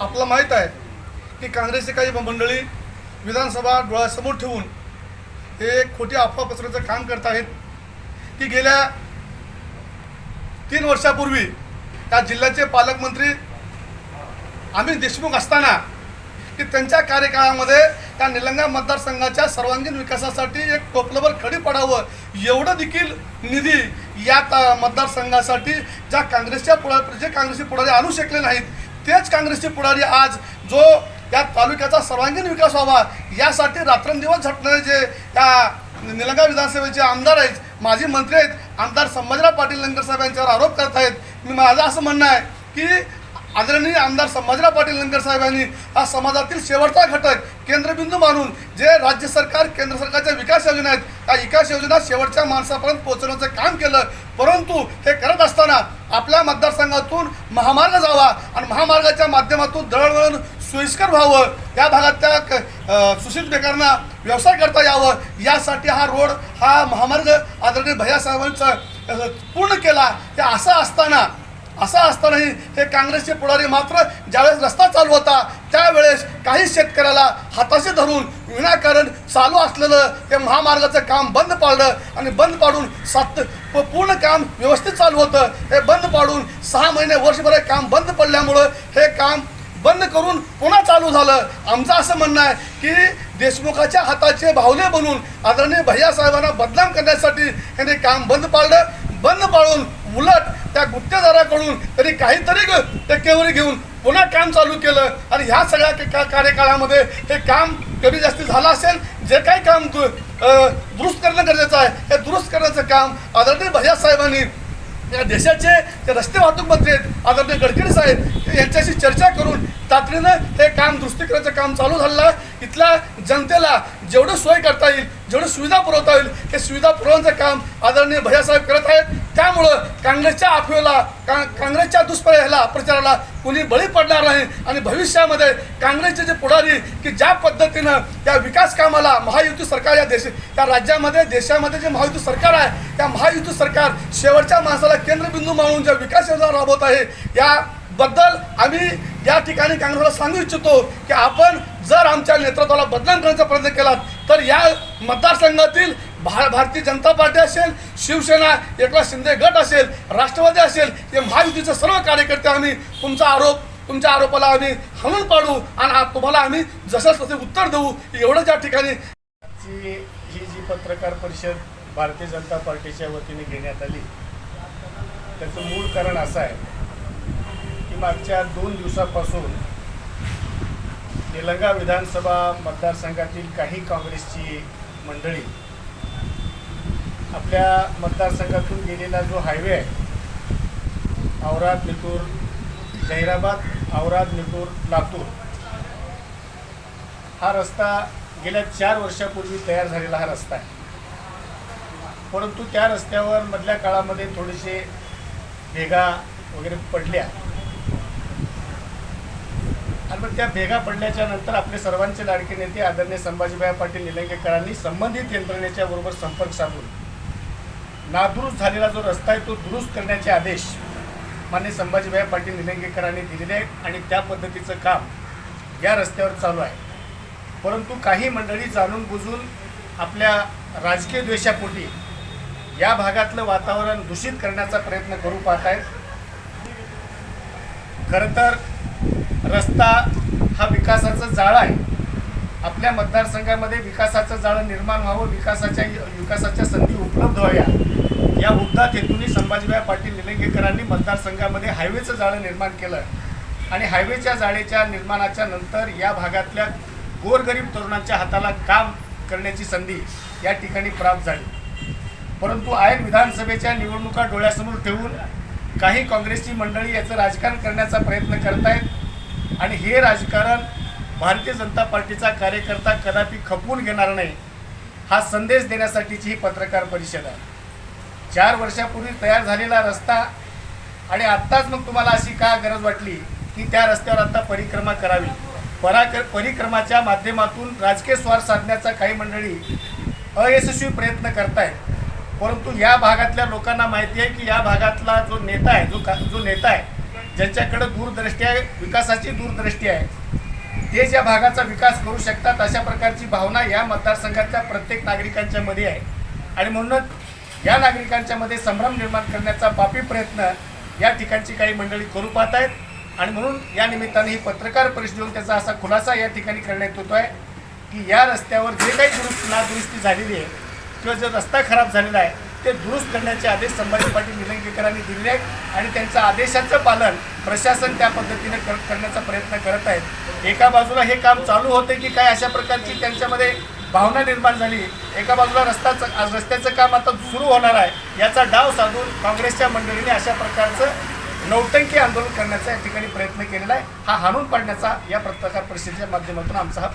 आपलं माहीत आहे की काँग्रेसची काही मंडळी विधानसभा डोळ्यासमोर ठेवून हे खोटी अफवा पसरवण्याचं काम करत आहेत की गेल्या तीन वर्षापूर्वी त्या जिल्ह्याचे पालकमंत्री अमित देशमुख असताना की त्यांच्या कार्यकाळामध्ये त्या निलंगा मतदारसंघाच्या सर्वांगीण विकासासाठी एक टोपलभर खडी पडावं एवढं देखील निधी या मतदारसंघासाठी ज्या काँग्रेसच्या पुढा जे काँग्रेसचे पुढारी आणू शकले नाहीत तेच काँग्रेसचे पुढारी आज जो या तालुक्याचा सर्वांगीण विकास व्हावा यासाठी रात्रंदिवस झटणारे जे या निलंगा विधानसभेचे आमदार आहेत माजी मंत्री आहेत आमदार संभाजीराव पाटील लंगर साहेब यांच्यावर आरोप करत आहेत. मी माझं असं म्हणणं आहे की आदरणीय आमदार संभाजीराव पाटील लंगर साहेबांनी हा समाजातील शेवटचा घटक केंद्रबिंदू मानून जे राज्य सरकार केंद्र सरकारच्या विकास योजना आहेत त्या विकास योजना शेवटच्या माणसापर्यंत पोहोचवण्याचं काम केलं. परंतु हे करत असताना आपल्या मतदारसंघातून महामार्ग जावा आणि महामार्गाच्या माध्यमातून दळणवळण सोयीस्कर व्हावं. या भागातल्या क- अ, सुशील बेकारांना व्यवसाय करता यावं. यासाठी हा रोड हा महामार्ग आदरणीय भैयासाहेबांचा अ, पूर्ण केला. ते असं असताना असं असतानाही हे काँग्रेसचे पुढारी मात्र ज्यावेळेस रस्ता चालू होता त्यावेळेस काही शेतकऱ्याला हाताशी धरून विनाकारण चालू असलेलं हे महामार्गाचं काम बंद पाडलं आणि बंद पाडून सात प- पूर्ण काम व्यवस्थित चालू होतं. हे बंद पाडून सहा महिने वर्षभर काम बंद पडल्यामुळं हे काम बंद करून पुन्हा चालू झालं. आमचं असं म्हणणं आहे की देशमुखाच्या हाताचे भावले बनून आदरणीय भैयासाहेबांना बदनाम करण्यासाठी त्यांनी काम बंद पाडलं. बंद पाडून उलट त्या गुत्तेदाराकडून तरी काहीतरी टक्केवारी घेऊन पुन्हा काम चालू केलं. आणि ह्या सगळ्या का- कार्यकाळामध्ये हे काम कमी जास्त झालं असेल जे काही काम दुरुस्त करणं गरजेचं आहे हे दुरुस्त करण्याचं काम आदरणीय भैयासाहेबांनी या देशाचे जे रस्ते वाहतूक मंत्री आहेत आदरणीय गडकरी साहेब यांच्याशी चर्चा करून तातडीनं हे काम दुरुस्ती करायचं काम चालू झालेलं आहे. इथल्या जनतेला जेवढं सोय करता येईल जेवढं सुविधा पुरवता येईल हे सुविधा पुरवण्याचं काम आदरणीय भैयासाहेब करत आहेत. त्यामुळं काँग्रेसच्या अफवेला का काँग्रेसच्या दुष्प्रयाला प्रचाराला कुणी बळी पडणार नाही. आणि भविष्यामध्ये काँग्रेसचे जे पुढारी की ज्या पद्धतीनं या विकास कामाला महायुती सरकार या देश या राज्यामध्ये देशामध्ये जे महायुती सरकार आहे त्या महायुती सरकार शेवटच्या माणसाला केंद्रबिंदू मानून ज्या विकास योजना राबवत आहे या बद्दल आम्ही या ठिकाणी काँग्रेसला सांगू इच्छितो की आपण जर आमच्या नेतृत्वाला बदनाम करण्याचा प्रयत्न केलात तर या मतदारसंघातील भा भारतीय जनता पार्टी असेल शिवसेना एकनाथ शिंदे गट असेल राष्ट्रवादी असेल हे महायुतीचे सर्व कार्यकर्ते आम्ही तुमचा आरोप तुमच्या आरोपाला आम्ही हाणून पाडू आणि तुम्हाला आम्ही जसं तसे उत्तर देऊ एवढंच या ठिकाणी ही जी पत्रकार परिषद भारतीय जनता पार्टीच्या वतीने घेण्यात आली त्याचं मूळ कारण असं आहे. मागच्या दोन दिवसापासून निलंगा विधानसभा मतदारसंघातील काही काँग्रेसची मंडळी आपल्या मतदारसंघातून गेलेला जो हायवे आहे औराद निटूर जहिराबाद औराद निटूर लातूर हा रस्ता गेल्या चार वर्षापूर्वी तयार झालेला हा रस्ता आहे. परंतु त्या रस्त्यावर मधल्या काळामध्ये थोडेसे भेगा वगैरे पडल्या. आणि त्या भेगा पडल्याच्या नंतर आपले सर्वांचे लाडके नेते आदरणीय संभाजीभाई पाटील निलंगेकरांनी संबंधित यंत्रणेच्या बरोबर संपर्क साधून नादुरुस्त झालेला जो रस्ता आहे तो दुरुस्त करण्याचे आदेश मान्य संभाजीभाई पाटील निलंगेकरांनी दिलेले आहेत आणि त्या पद्धतीचं काम या रस्त्यावर चालू आहे. परंतु काही मंडळी जाणून बुजून आपल्या राजकीय द्वेषापोटी या भागातलं वातावरण दूषित करण्याचा प्रयत्न करू पाहत आहेत खरं तर रस्ता हा विकासाचं जाळं आहे. आपल्या मतदारसंघामध्ये विकासाचं जाळं निर्माण व्हावं विकासाच्या विकासाच्या संधी उपलब्ध व्हाव्या. या उद्दात हेतूने संभाजीभाई पाटील निलंगेकरांनी मतदारसंघामध्ये हायवेचं जाळं निर्माण केलं. आणि हायवेच्या जाळेच्या निर्माणाच्या नंतर या भागातल्या गोरगरीब तरुणांच्या हाताला काम करण्याची संधी या ठिकाणी प्राप्त झाली. परंतु आयन विधानसभेच्या निवडणुका डोळ्यासमोर ठेवून काही काँग्रेसची मंडळी याचं राजकारण करण्याचा प्रयत्न करतायत आणि हे राजकारण भारतीय जनता पार्टीचा कार्यकर्ता कदापि खपवून घेणार नाही हा संदेश देण्यासाठीची ही पत्रकार परिषद आहे. चार वर्षापूर्वी तयार झालेला रस्ता आणि आत्ताच मग तुम्हाला अशी का गरज वाटली की त्या रस्त्यावर आता परिक्रमा करावी? पराकर परिक्रमाच्या माध्यमातून राजकीय स्वार्थ साधण्याचा काही मंडळी अयशस्वी प्रयत्न करतायत. परंतु या भागातल्या लोकांना माहिती आहे की या भागातला जो नेता आहे जो का जो नेता आहे ज्यांच्याकडे दूरदृष्टी आहे विकासाची दूरदृष्टी आहे ते ज्या भागाचा विकास करू शकतात अशा प्रकारची भावना या मतदारसंघातल्या प्रत्येक नागरिकांच्या मध्ये आहे. आणि म्हणूनच या नागरिकांच्या मध्ये संभ्रम निर्माण करण्याचा पापी प्रयत्न या ठिकाणची काही मंडळी करू पाहत आहेत आणि म्हणून या निमित्ताने ही पत्रकार परिषद देऊन त्याचा असा खुलासा या ठिकाणी करण्यात येतो आहे की या रस्त्यावर जे काही दुरुस्त नादुरुस्ती झालेली आहे किंवा जो रस्ता खराब झालेला आहे ते दुरुस्त करण्याचे आदेश संभाजी पाटील निलंगेकरांनी दिलेले आहेत आणि त्यांच्या आदेशाचं पालन प्रशासन त्या पद्धतीने कर करण्याचा प्रयत्न करत आहेत. एका बाजूला हे काम चालू होते की काय अशा प्रकारची त्यांच्यामध्ये भावना निर्माण झाली. एका बाजूला रस्ताचं आज रस्त्याचं काम आता सुरू होणार आहे. याचा डाव साधून काँग्रेसच्या मंडळीने अशा प्रकारचं नौटंकी आंदोलन करण्याचा या ठिकाणी प्रयत्न केलेला आहे. हा हाणून पाडण्याचा या पत्रकार परिषदेच्या माध्यमातून आमचा हा